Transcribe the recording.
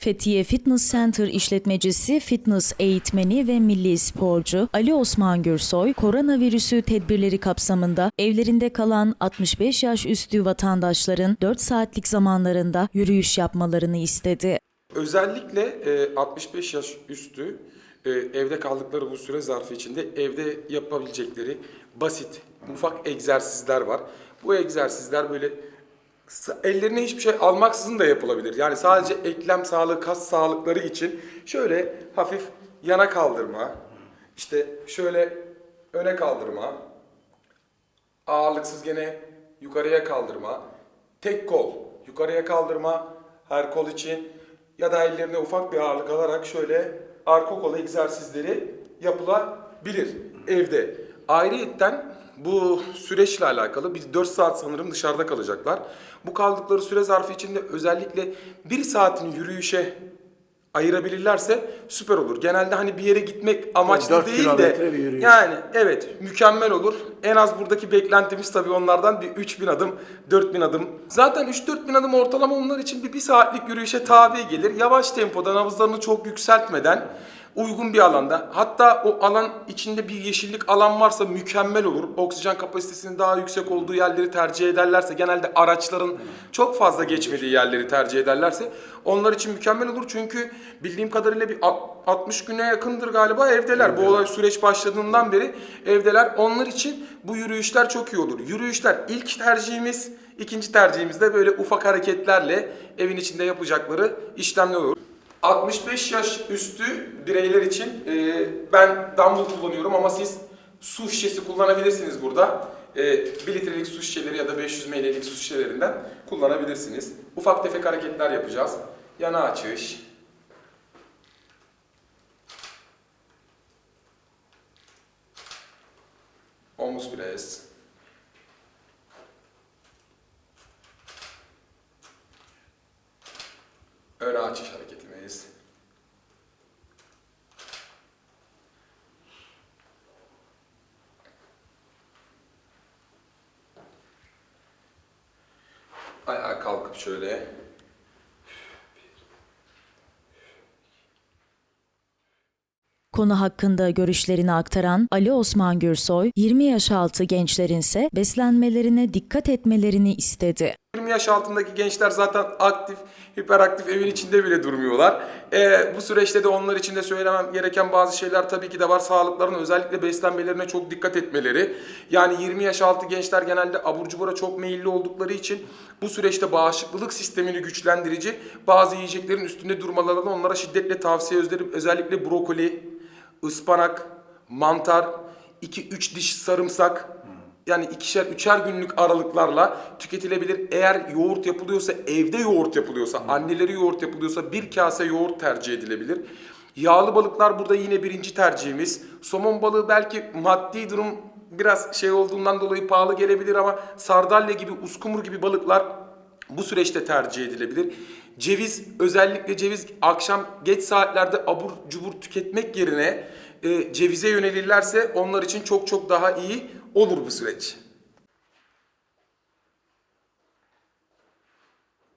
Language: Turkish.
Fethiye Fitness Center işletmecisi, fitness eğitmeni ve milli sporcu Ali Osman Gürsoy, koronavirüsü tedbirleri kapsamında evlerinde kalan 65 yaş üstü vatandaşların 4 saatlik zamanlarında yürüyüş yapmalarını istedi. özellikle e, 65 yaş üstü e, evde kaldıkları bu süre zarfı içinde evde yapabilecekleri basit, ufak egzersizler var. Bu egzersizler böyle ellerine hiçbir şey almaksızın da yapılabilir. Yani sadece eklem sağlığı, kas sağlıkları için şöyle hafif yana kaldırma, işte şöyle öne kaldırma, ağırlıksız gene yukarıya kaldırma, tek kol yukarıya kaldırma her kol için ya da ellerine ufak bir ağırlık alarak şöyle arka kol egzersizleri yapılabilir evde. Ayrıyetten bu süreçle alakalı biz 4 saat sanırım dışarıda kalacaklar. Bu kaldıkları süre zarfı içinde özellikle 1 saatini yürüyüşe ayırabilirlerse süper olur. Genelde hani bir yere gitmek amaçlı dört değil de yürüyüş. yani evet mükemmel olur. En az buradaki beklentimiz tabii onlardan bir 3000 adım, 4000 adım. Zaten 3-4 bin adım ortalama onlar için bir, bir saatlik yürüyüşe tabi gelir. Yavaş tempoda nabızlarını çok yükseltmeden uygun bir alanda. Hatta o alan içinde bir yeşillik alan varsa mükemmel olur. Oksijen kapasitesinin daha yüksek olduğu yerleri tercih ederlerse genelde araçların çok fazla geçmediği yerleri tercih ederlerse onlar için mükemmel olur. Çünkü bildiğim kadarıyla bir alt- 60 güne yakındır galiba evdeler. Bu olay süreç başladığından beri evdeler. Onlar için bu yürüyüşler çok iyi olur. Yürüyüşler ilk tercihimiz. ikinci tercihimiz de böyle ufak hareketlerle evin içinde yapacakları işlemler olur. 65 yaş üstü bireyler için e, ben dumbbell kullanıyorum ama siz su şişesi kullanabilirsiniz burada. E, 1 litrelik su şişeleri ya da 500 ml'lik su şişelerinden kullanabilirsiniz. Ufak tefek hareketler yapacağız. Yana açış. Omuz pres. Öne açış hareketimiz. Ayağa kalkıp şöyle Konu hakkında görüşlerini aktaran Ali Osman Gürsoy, 20 yaş altı gençlerin ise beslenmelerine dikkat etmelerini istedi. 20 yaş altındaki gençler zaten aktif, hiperaktif evin içinde bile durmuyorlar. Ee, bu süreçte de onlar için de söylemem gereken bazı şeyler tabii ki de var. Sağlıklarına özellikle beslenmelerine çok dikkat etmeleri. Yani 20 yaş altı gençler genelde abur cubura çok meyilli oldukları için bu süreçte bağışıklık sistemini güçlendirici bazı yiyeceklerin üstünde durmalarını onlara şiddetle tavsiye ederim. Özellikle brokoli, ıspanak, mantar, 2-3 diş sarımsak, yani ikişer üçer günlük aralıklarla tüketilebilir. Eğer yoğurt yapılıyorsa, evde yoğurt yapılıyorsa, anneleri yoğurt yapılıyorsa bir kase yoğurt tercih edilebilir. Yağlı balıklar burada yine birinci tercihimiz. Somon balığı belki maddi durum biraz şey olduğundan dolayı pahalı gelebilir ama sardalya gibi, uskumru gibi balıklar bu süreçte tercih edilebilir. Ceviz, özellikle ceviz akşam geç saatlerde abur cubur tüketmek yerine e, cevize yönelirlerse onlar için çok çok daha iyi olur bu süreç.